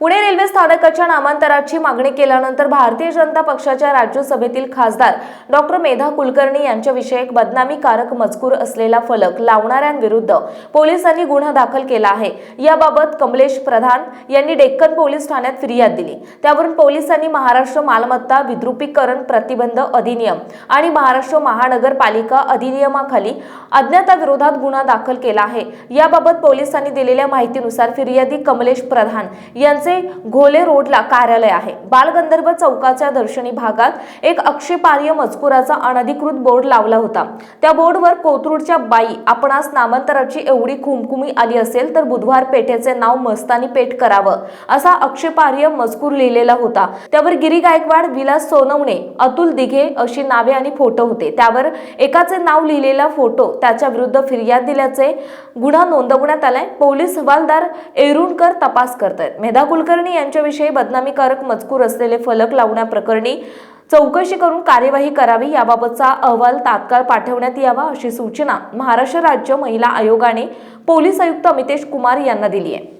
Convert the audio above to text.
Pune railway स्थानकाच्या नामांतराची मागणी केल्यानंतर भारतीय जनता पक्षाच्या राज्यसभेतील खासदार डॉक्टर मेधा कुलकर्णी यांच्याविषयक बदनामीकारक मजकूर असलेला फलक लावणाऱ्यांविरुद्ध पोलिसांनी गुन्हा दाखल केला आहे. याबाबत कमलेश प्रधान यांनी डेक्कन पोलीस ठाण्यात फिर्याद दिली. त्यावरून पोलिसांनी महाराष्ट्र मालमत्ता विद्रुपीकरण प्रतिबंध अधिनियम आणि महाराष्ट्र महानगरपालिका अधिनियमाखाली अज्ञाताविरोधात गुन्हा दाखल केला आहे. याबाबत पोलिसांनी दिलेल्या माहितीनुसार फिर्यादी कमलेश प्रधान यांचे घोले रोडला कार्यालय आहे. बालगंधर्व चौकाच्या दर्शनी भागात एक अक्षेपार्य मजकुराचा अनधिकृत बोर्ड लावला होता. त्या बोर्डवर कोथरूडच्या बाई आपणास नामांतराची एवढी खुमखुमी आली असेल तर बुधवार पेठेचे नाव मस्तानी पेठ करावं असा अक्षेपार्य मजकूर लिहिलेला होता. त्यावर गिरी गायकवाड विलास सोनवणे अतुल दिघे अशी नावे आणि फोटो होते. त्यावर एकाचे नाव लिहिलेला फोटो त्याच्या विरुद्ध फिर्याद दिल्याचे गुन्हा नोंदवण्यात आलाय. पोलीस हवालदार एरुणकर तपास करतायत. मेधा कुलकर्णी यांच्याविषयी बदनामीकारक मजकूर असलेले फलक लावण्याप्रकरणी चौकशी करून कार्यवाही करावी याबाबतचा अहवाल तात्काळ पाठवण्यात यावा अशी सूचना महाराष्ट्र राज्य महिला आयोगाने पोलीस आयुक्त अमितेश कुमार यांना दिली आहे.